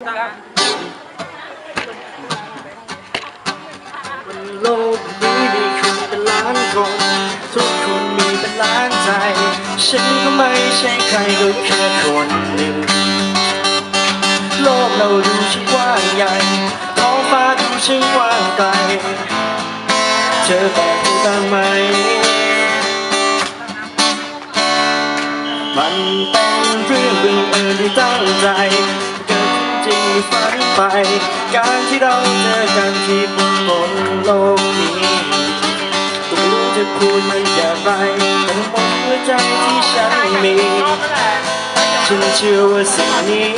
บนโลกนี้มีคนเป็นล้านคน ทุกคนมีเป็นล้านใจ ฉันก็ไม่ใช่ใครก็แค่คนหนึ่ง โลกเราดูช่างกว้างใหญ่ท้องฟ้าดูช่างกว้างไกลเจอแบบนี้บ้างไหม มันเป็นเรื่องบังเอิญที่ต ไป การที่เราเจอกันที่บนบนโลกนี้ก็ไม่รู้จะพูดมันอย่างไรแต่หมดหัวใจที่ฉันมีฉันเชื่อว่าสิ่งนี้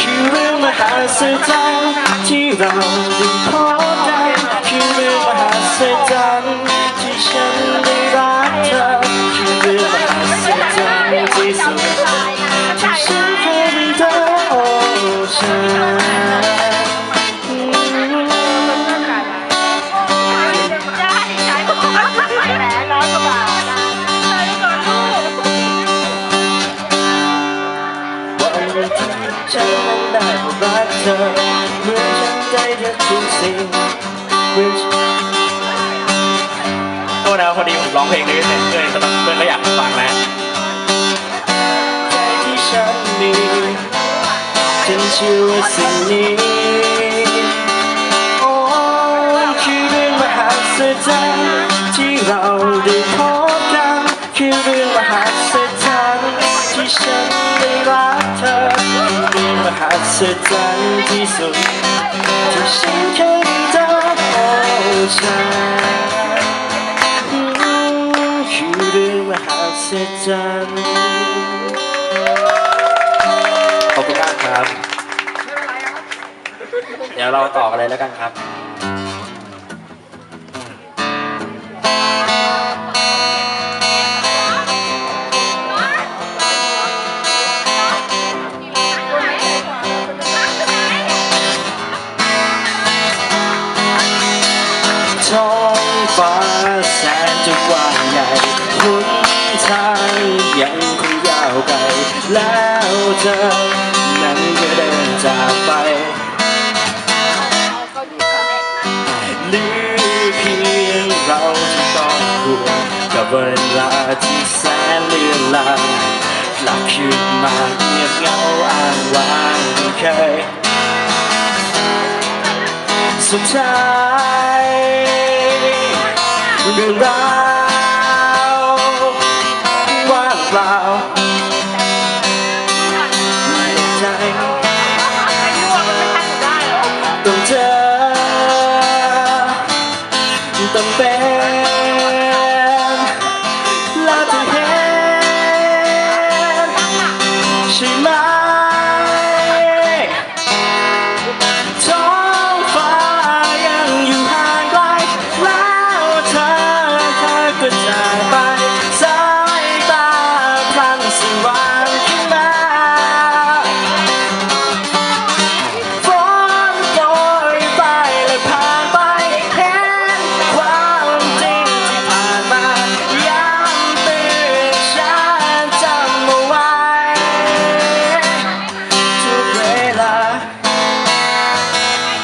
คือเรื่องมหัศจรรย์ที่เราได้พบกันคือเรื่องมหัศจรรย์ ธอเมื่อฉันใจเธอทุกสิ่ง which โทษนะพอดีผมร้องเพลงนี้เสร็จเพื่อนก็ต้องเพื่อนก็อยากฟังนะใจที่ฉันมีฉันเชื่อว่าสิ่งนี้โอ้คือเรื่องมหัศจรรย์ที่เราได้ ศจรรย์ที่สุดที่ฉันเคยได้เจอเอ้ฉันอืมคือเรื่องมหัศจรรย์ขอบคุณมากครับ เดี๋ยวเราต่อกันเลยแล้วกันครับ ท้องฟ้าแสนจะกว้างใหญ่หนทางยังคงยาวไกลแล้วเธอนั้นก็เดินจากไปเหลือเพียงเราที่ต้องห่วงกับเวลาที่แสนเลือนลางกลับคืนมาเงียบเหงาอ้างว้างเคยสุดท้าย เรื่องราว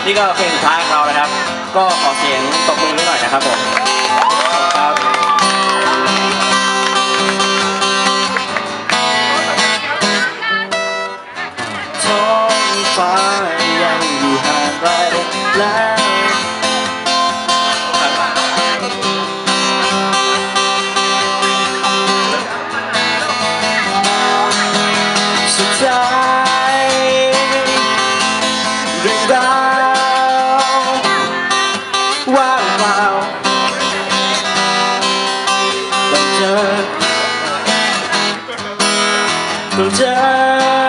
นี่ก็เพลงสุดท้ายของเรานะครับ ก็ขอเสียงตบมือหน่อยนะครับผมครับท้องฟ้ายังอยู่ห่างไกลและ ต้อ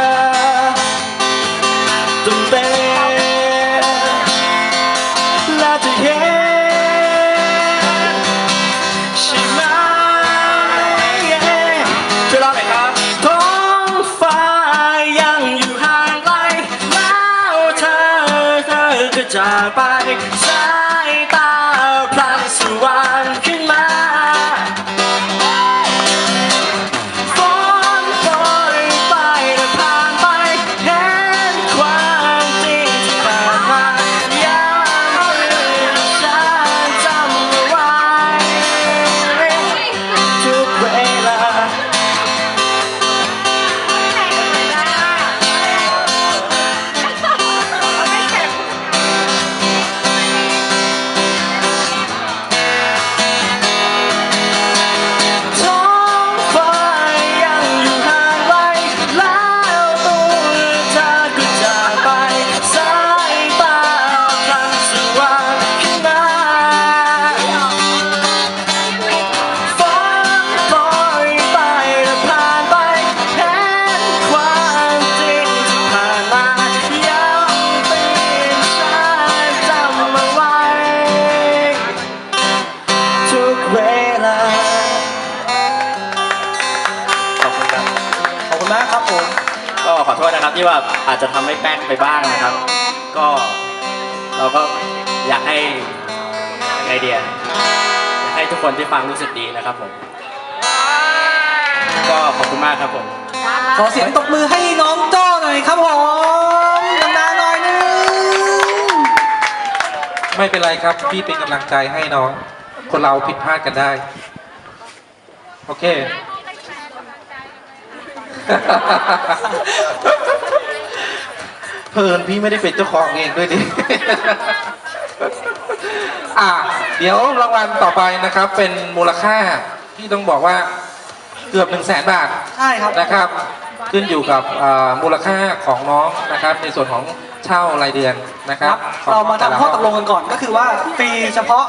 ทษนะครับที่ว่าอาจจะทำให้แป้งไปบ้างนะครับ ก็เราก็อยากให้ยังไงเดียอยากให้ทุกคนที่ฟังรู้สึกดีนะครับผม ก็ขอบคุณมากครับผม ขอเสียงตบมือให้น้องโจ้หน่อยครับผมนานๆหน่อยนึงไม่เป็นไรครับ พี่เป็นกำลังใจให้น้อง คนเราผิดพลาดกันได้ โอเค เพลินพี่ไม่ได้เป็นเจ้าของเองด้วยดิ อะ เดี๋ยวรางวัลต่อไปนะครับ เป็นมูลค่าที่ต้องบอกว่าเกือบหนึ่งแสนบาทใช่ครับ นะครับ ขึ้นอยู่กับอ่ามูลค่าของน้องนะครับ ในส่วนของเช่ารายเดือนนะคครัรับบ ของเรามาแต่ละทำข้อตกลงกันก่อนก็คือว่าฟรีเฉพาะ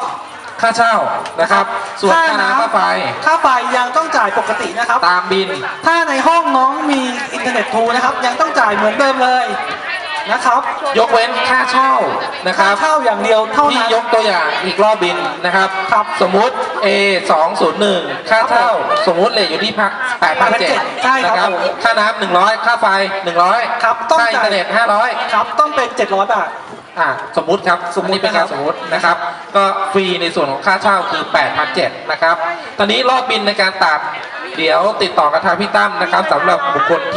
ค่าเช่านะครับ ส่วนค่าน้ำค่าไฟค่าไฟยังต้องจ่ายปกตินะครับ ตามบิน ถ้าในห้องน้องมีอินเทอร์เน็ตทูนะครับ ยังต้องจ่ายเหมือนเดิมเลย นะครับ ยกเว้นค่าเช่านะคค่ารับเช่าอย่างเดียวเท่าที่นั้น ยกตัวอย่างอีกรอบบินนะครับครับสมมุติ A 2 0 1ค่าเช่าสมมุติเลยอยู่ที่พัก8,700ใช่ครับนะครับผม ค่าน้ำ100ค่าไฟ100ครับต้องค่าอินจ่ายเทอร์เน็ต500ครับต้องเป็น 700 บาท อ่าสมมุติครับสมมุติอันนี้เป็นการนะครับสมมุตินะครับ ก็ฟรีในส่วนของค่าเช่าคือ8,700นะครับ ตอนนี้รอบบินในการตัดเดี๋ยวติดต่อกับทางพี่ตั้มนะครับสำหรับบุคคลที่